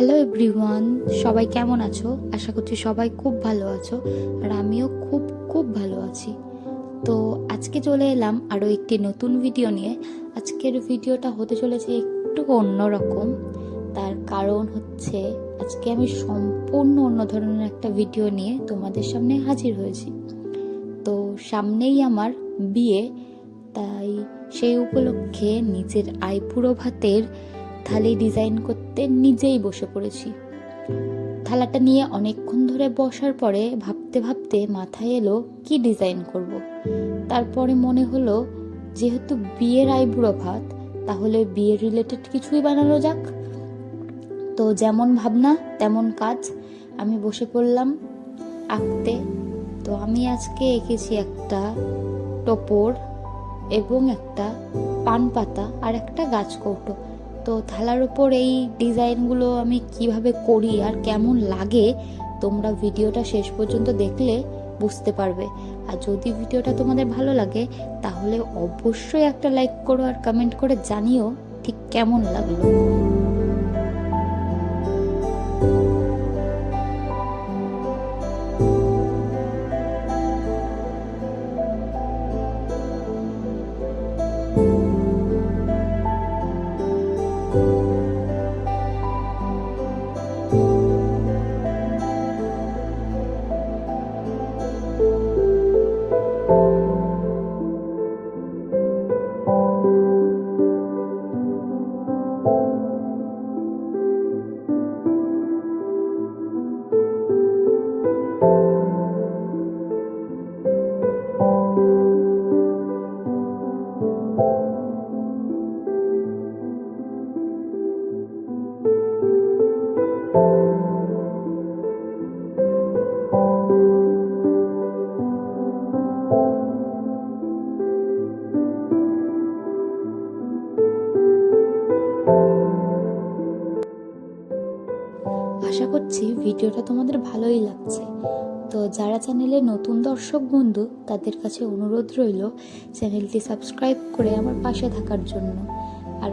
Hello everyone সবাই কেমন আছো? আশা করছি সবাই খুব ভালো আছো, আর আমিও খুব খুব ভালো আছি। তো আজকে চলে এলাম আরও একটি নতুন ভিডিও নিয়ে। আজকের ভিডিওটা হতে চলেছে একটু অন্যরকম তার কারণ হচ্ছে, আজকে আমি সম্পূর্ণ অন্য ধরনের একটা ভিডিও নিয়ে তোমাদের সামনে হাজির হয়েছি। তো সামনেই আমার বিয়ে, তাই সেই উপলক্ষে নিজের আইপুরো ভাতের থালি ডিজাইন করতে নিজেই বসে পড়েছি। থালাটা নিয়ে অনেকক্ষণ ধরে বসার পরে ভাবতে ভাবতে মাথায় এলো, কি ডিজাইন করব। তারপরে মনে হলো, যেহেতু বিয়ের আইবুড়ো ভাত, তাহলে বিয়ে রিলেটেড কিছুই বানানো যাক। তো যেমন ভাবনা, তেমন কাজ। আমি বসে পড়লাম আঁকতে। তো আমি আজকে এঁকেছি একটা টোপর এবং একটা পান পাতা আর একটা গাছ কৌটো। তো থালার ওপর এই ডিজাইনগুলো আমি কীভাবে করি আর কেমন লাগে, তোমরা ভিডিওটা শেষ পর্যন্ত দেখলে বুঝতে পারবে। আর যদি ভিডিওটা তোমাদের ভালো লাগে, তাহলে অবশ্যই একটা লাইক করো আর কমেন্ট করে জানিও ঠিক কেমন লাগল। ভিডিওটা তোমাদের ভালোই লাগছে। তো যারা চ্যানেলে নতুন দর্শক বন্ধু, তাদের কাছে অনুরোধ রইল চ্যানেলটি সাবস্ক্রাইব করে আমার পাশে থাকার জন্য। আর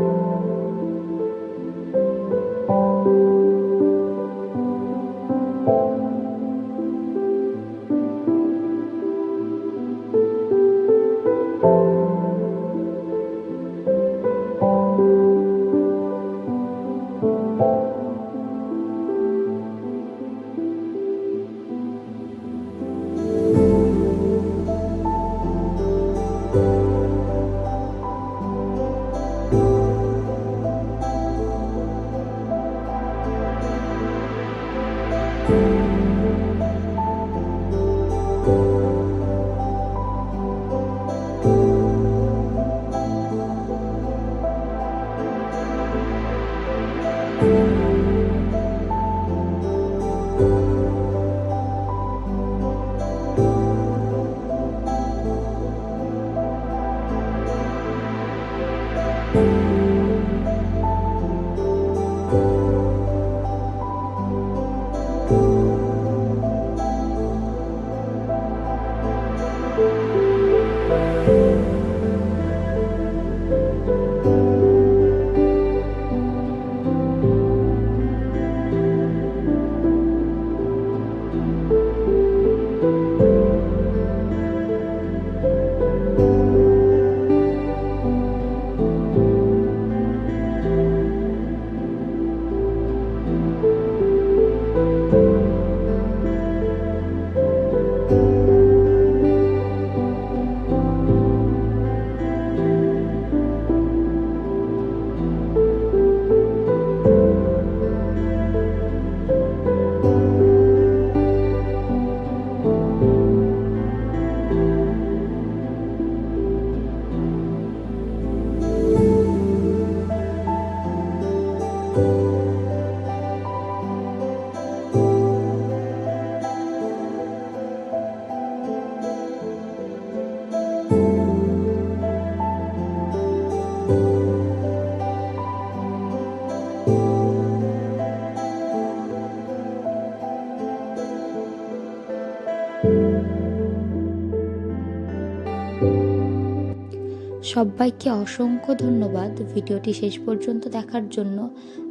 সবাইকে অসংখ্য ধন্যবাদ ভিডিওটি শেষ পর্যন্ত দেখার জন্য।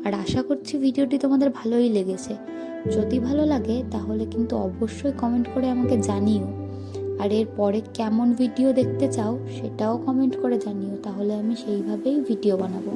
আর আশা করছি ভিডিওটি তোমাদের ভালোই লেগেছে। যদি ভালো লাগে, তাহলে কিন্তু অবশ্যই কমেন্ট করে আমাকে জানিও। আর এর পরে কেমন ভিডিও দেখতে চাও, সেটাও কমেন্ট করে জানিও। তাহলে আমি সেইভাবেই ভিডিও বানাবো।